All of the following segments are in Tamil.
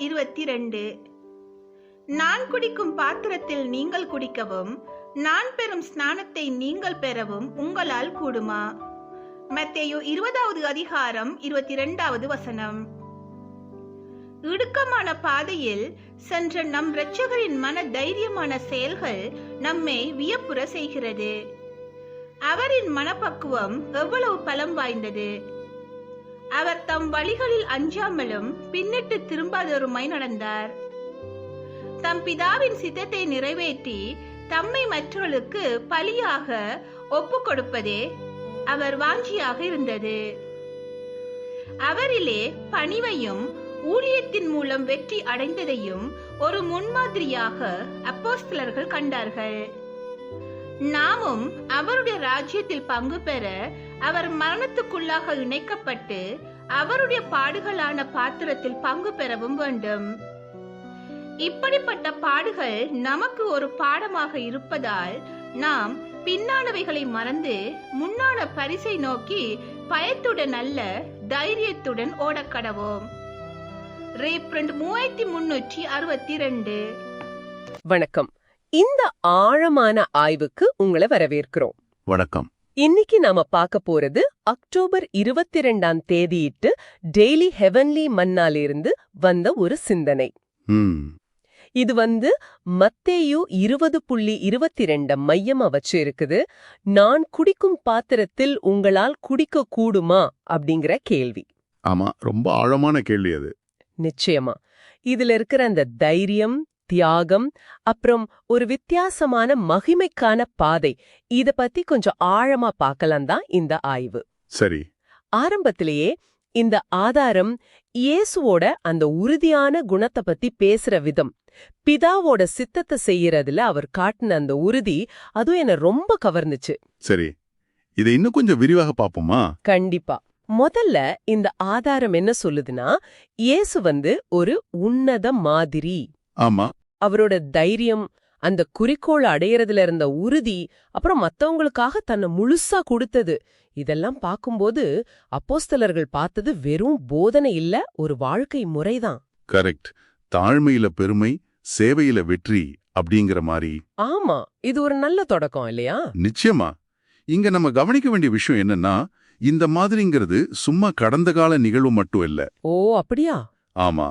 இருபத்தி ரெண்டு நான் குடிக்கும் பாத்திரத்தில் நீங்கள் குடிக்கவும் நான் பெறும் ஸ்நானத்தை நீங்கள் பெறவும் உங்களால் கூடுமா? மத்தேயு இருபதாவது அதிகாரம் இருபத்தி இரண்டாவது வசனம். இடுக்கமான பாதையில் சென்ற நம் இரட்சகரின் மன தைரியமான செயல்கள் நம்மை வியப்புற செய்கிறது. அவரின் மனப்பக்குவம் எவ்வளவு பலம் வாய்ந்தது? அவர் தம் வழிகளில் அஞ்சாமலும் பின்னிட்டு திரும்பாதொருமாய் நடந்தார். தம் பிதாவின் சித்தத்தை நிறைவேற்றி தம்மை மற்றவர்களுக்கு பலியாக ஒப்பு கொடுப்பதே அவர் வாஞ்சியாக இருந்தது. அவரிலே பணிவையும் ஊழியத்தின் மூலம் வெற்றி அடைந்ததையும் ஒரு முன்மாதிரியாக அப்போஸ்தலர்கள் கண்டார்கள். நாமும் அவருடைய ராஜ்யத்தில் பங்கு பெற அவர் மரணத்துக்குள்ளாக இணைக்கப்பட்டு அவருடைய பாடுகளான பாத்திரத்தில் பங்கு பெறவும் வேண்டும். இப்படிப்பட்ட பாடுகள் நமக்கு ஒரு பாடமாக இருப்பதால் நாம் பின்னானவைகளை மறந்து முன்னான பரிசை நோக்கி பயத்துடன் அல்ல தைரியத்துடன் ஓடக்கடவோம் ரீப்ரண்ட் மூவாயிரத்தி முன்னூற்றி அறுபத்தி ரெண்டு வணக்கம். இந்த ஆழமான ஆய்வுக்கு உங்களை வரவேற்கிறோம். வணக்கம். இன்னைக்கு நாம பார்க்க போறது அக்டோபர் இருபத்தி ரெண்டாம் தேதியிட்டு டெய்லி ஹெவன்லி மன்னாலிருந்து வந்த ஒரு சிந்தனை. இது வந்து மத்தேயு இருபது புள்ளி இருபத்தி ரெண்ட மையமா வச்சு இருக்குது நான் குடிக்கும் பாத்திரத்தில் உங்களால் குடிக்க கூடுமா? அப்படிங்கிற கேள்வி. ஆமா ரொம்ப ஆழமான கேள்வி அது. நிச்சயமா. இதுல இருக்கிற அந்த தைரியம் தியாகம் அப்புறம் ஒரு வித்தியாசமான மகிமைக்கான பாதை. இத பத்தி கொஞ்சம் ஆழமா பார்க்கலாம் தான் இந்த ஆய்வு. சரி. ஆரம்பத்திலேயே இந்த ஆதாரம் இயேசுவோட அந்த உறுதியான குணத்தை பத்தி பேசுற விதம். பிதாவோட சித்தத்தை செய்யறதுல அவர் காட்டின அந்த உறுதி அதுவும் என்ன ரொம்ப கவர்ந்துச்சு. சரி. இதை இன்னும் கொஞ்சம் விரிவாக பார்ப்போமா? கண்டிப்பா. முதல்ல இந்த ஆதாரம் என்ன சொல்லுதுன்னா இயேசு வந்து ஒரு உன்னத மாதிரி. ஆமா. அவரோட தைரியம் அந்த குறிக்கோள் அடையறதுல இருந்த உறுதி அப்புறம் மத்தவங்களுக்காக தன்னை முழுசா கொடுத்தது இதெல்லாம் பார்க்கும்போது அப்போஸ்தலர்கள் பார்த்தது வெறும் போதனை இல்ல ஒரு வாழ்க்கை முறைதான். கரெக்ட். தாழ்மையில பெருமை சேவையில வெற்றி அப்படிங்கிற மாதிரி ஆமா இது ஒரு நல்ல தொடக்கம் இல்லையா? நிச்சயமா. இங்க நம்ம கவனிக்க வேண்டிய விஷயம் என்னன்னா இந்த மாதிரிங்கிறது சும்மா கடந்த கால நிகழ்வு மட்டும் இல்ல. ஓ அப்படியா? ஆமா.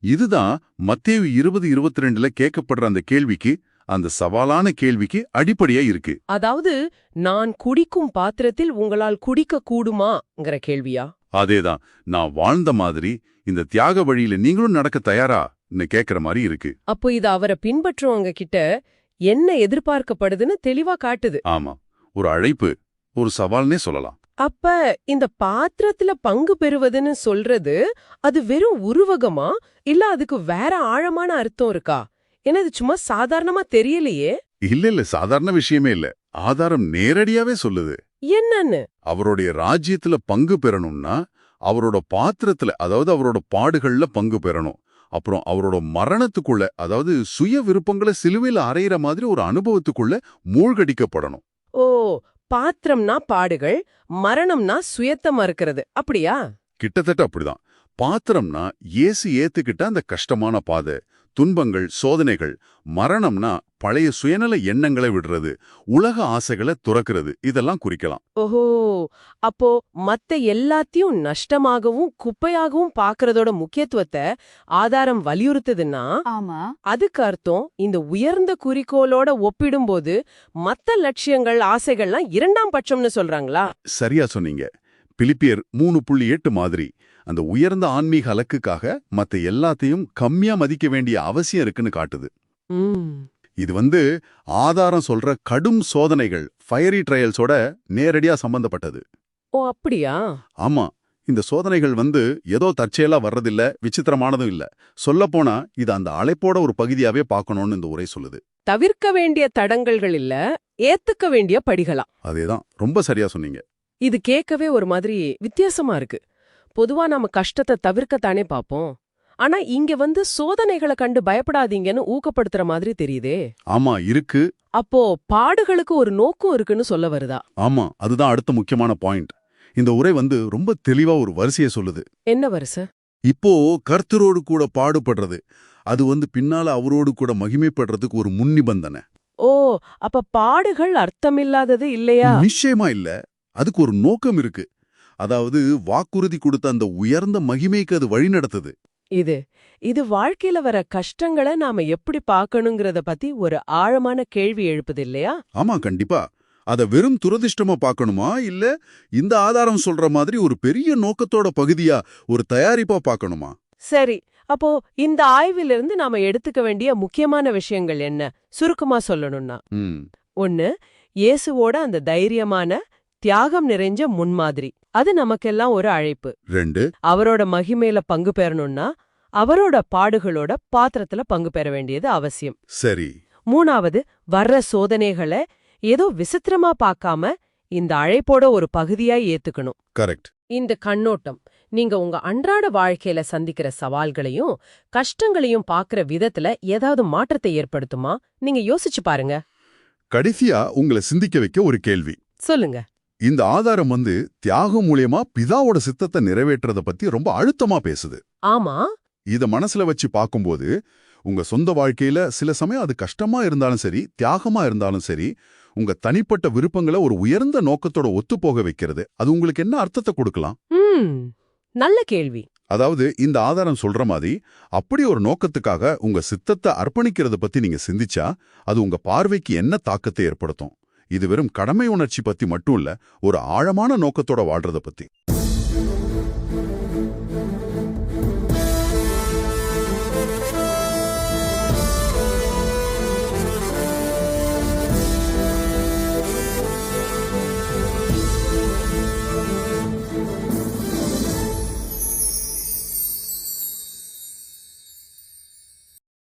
இதுதான் மத்தேயு இருபது இருபத்தி ரெண்டுல கேட்கப்படுற அந்த கேள்விக்கு அந்த சவாலான கேள்விக்கு அடிப்படையா இருக்கு. அதாவது நான் குடிக்கும் பாத்திரத்தில் உங்களால் குடிக்க கூடுமாங்கிற கேள்வியா? அதேதான். நான் வாழ்ந்த மாதிரி இந்த தியாக வழியில நீங்களும் நடக்க தயாரா கேக்குற மாதிரி இருக்கு. அப்போ இது அவரை பின்பற்றுவங்க கிட்ட என்ன எதிர்பார்க்கப்படுதுன்னு தெளிவா காட்டுது. ஆமா. ஒரு அழைப்பு ஒரு சவால்னே சொல்லலாம். அப்ப இந்த பாத்திரத்துல பங்கு பெறுவதுன்னு சொல்றது அது வெறும் உருவகமா? இல்ல அதுக்கு வேற ஆழமான அர்த்தம் இருக்கா? ஏன்னா இது சும்மா சாதாரணமா தெரியலையே. இல்ல இல்ல சாதாரண விஷயமே இல்ல. ஆதாரம் நேரடியாவே சொல்லுது. என்னன்னு? அவருடைய ராஜ்யத்துல பங்கு பெறணும்னா அவரோட பாத்திரத்துல அதாவது அவரோட பாடுகள்ல பங்கு பெறணும். அப்புறம் அவரோட மரணத்துக்குள்ள அதாவது சுய விருப்பங்களை சிலுவையில அறையிற மாதிரி ஒரு அனுபவத்துக்குள்ள மூழ்கடிக்கப்படணும். ஓ பாத்திரம்னா பாடுகள் மரணம்னா சுயத்தமா இருக்கிறது. அப்படியா? கிட்டத்தட்ட அப்படிதான். பாத்திரம்னா இயேசு ஏத்துக்கிட்ட அந்த கஷ்டமான பாதை. துன்பங்கள் சோதனைகள் மரணம்னா பழைய சுயநல எண்ணங்களை விடுறது உலக ஆசைகளை துறக்கிறது. இதெல்லாம் குறிக்கலாம். ஓஹோ! அப்போ மத்த எல்லாத்தையும் நஷ்டமாகவும் குப்பையாகவும் பாக்குறதோட முக்கியத்துவத்தை ஆதாரம் வலியுறுத்துதுன்னா ஆமா. அதுக்கு அர்த்தம் இந்த உயர்ந்த குறிக்கோளோட ஒப்பிடும்போது மத்த லட்சியங்கள் ஆசைகள்லாம் இரண்டாம் பட்சம்னு சொல்றாங்களா? சரியா சொன்னீங்க. பிலிப்பியர் மூணு புள்ளி எட்டு மாதிரி அந்த உயர்ந்த ஆன்மீக அலக்குக்காக மத்த எல்லாத்தையும் கம்மியா மதிக்க வேண்டிய அவசியம் இருக்குன்னு காட்டுது. இது வந்து ஆதாரம் சொல்ற கடும் சோதனைகள் ஃபயரி ட்ரையல்ஸோட நேரடியா சம்பந்தப்பட்டது. ஓ அப்படியா? ஆமா. இந்த சோதனைகள் வந்து ஏதோ தற்செயலா வர்றதில்ல விசித்திரமானதும் இல்ல. சொல்லப்போனா இது அந்த அழைப்போட ஒரு பகுதியாவே பார்க்கணும்னு இந்த உரை சொல்லுது. தவிர்க்க வேண்டிய தடங்கல்கள் இல்ல ஏத்துக்க வேண்டிய படிகளா? அதேதான். ரொம்ப சரியா சொன்னீங்க. இது கேட்கவே ஒரு மாதிரி வித்தியாசமா இருக்கு. பொதுவா நம்ம கஷ்டத்தை தவிர்க்கத்தானே பாப்போம் ஆனா இங்க வந்து சோதனைகளை கண்டு பயப்படாதீங்கன்னு ஊக்கப்படுத்துற மாதிரி தெரியுதே. ஆமா இருக்கு. அப்போ பாடுகளுக்கு ஒரு நோக்கம் இருக்குன்னு சொல்ல வருதா? ஆமா அதுதான் அடுத்த முக்கியமான பாயிண்ட். இந்த உரை வந்து ரொம்ப தெளிவா ஒரு வரிசையை சொல்லுது. என்ன வருச? இப்போ கர்த்தரோடு கூட பாடுபடுறது. அது வந்து பின்னால அவரோடு கூட மகிமைப்படுறதுக்கு ஒரு முன்னிபந்தனை. ஓ அப்ப பாடுகள் அர்த்தமில்லாதது இல்லையா? நிச்சயமா இல்ல. அதுக்கு ஒரு நோக்கம் இருக்கு. அதாவது வாக்குறுதி கொடுத்த அந்த உயர்ந்த மகிமைக்கு அது வழி நடத்துது. இது இது வாழ்க்கையில வர கஷ்டங்களை நாம எப்படி பார்க்கணுங்கிறத பத்தி ஒரு ஆழமான கேள்வி எழுப்புது இல்லையா? ஆமா கண்டிப்பா. அத வெறும் துரதிர்ஷ்டமா பார்க்கணுமா? இல்ல இந்த ஆதாரம் சொல்ற மாதிரி ஒரு பெரிய நோக்கத்தோட பகுதியா ஒரு தயாரிப்பா பார்க்கணுமா? சரி அப்போ இந்த ஆய்விலிருந்து நாம எடுத்துக்க வேண்டிய முக்கியமான விஷயங்கள் என்ன? சுருக்கமா சொல்லணும்னா ஒன்னு இயேசுவோட அந்த தைரியமான தியாகம் நிறைஞ்ச முன்மாதிரி. அது நமக்கெல்லாம் ஒரு அழைப்பு. ரெண்டு. அவரோட மகிமையில பங்கு பெறணும்னா அவரோட பாடுகளோட பாத்திரத்துல பங்கு பெற வேண்டியது அவசியம். சரி. மூணாவது வர்ற சோதனைகளை ஏதோ விசித்திரமா பார்க்காம இந்த அழைப்போட ஒரு பகுதியா ஏத்துக்கணும். கரெக்ட். இந்த கண்ணோட்டம் நீங்க உங்க அன்றாட வாழ்க்கையில சந்திக்கிற சவால்களையும் கஷ்டங்களையும் பார்க்கிற விதத்துல ஏதாவது மாற்றத்தை ஏற்படுத்துமா? நீங்க யோசிச்சு பாருங்க. கடைசியா உங்களை சிந்திக்க வைக்க ஒரு கேள்வி. சொல்லுங்க. இந்த ஆதாரம் வந்து தியாகம் மூலியமா பிதாவோட சித்தத்தை நிறைவேற்றத பத்தி ரொம்ப அழுத்தமா பேசுது. ஆமா. இத மனசுல வச்சு பார்க்கும்போது உங்க சொந்த வாழ்க்கையில சில சமயம் அது கஷ்டமா இருந்தாலும் சரி தியாகமா இருந்தாலும் சரி உங்க தனிப்பட்ட விருப்பங்களை ஒரு உயர்ந்த நோக்கத்தோட ஒத்துப்போக வைக்கிறது. அது உங்களுக்கு என்ன அர்த்தத்தை கொடுக்கலாம்? நல்ல கேள்வி. அதாவது இந்த ஆதாரம் சொல்ற மாதிரி அப்படி ஒரு நோக்கத்துக்காக உங்க சித்தத்தை அர்ப்பணிக்கிறத பத்தி நீங்க சிந்திச்சா அது உங்க பார்வைக்கு என்ன தாக்கத்தை ஏற்படுத்தும்? இது வெறும் கடமை உணர்ச்சி பத்தி மட்டும் இல்ல ஒரு ஆழமான நோக்கத்தோட வாழ்றத பத்தி.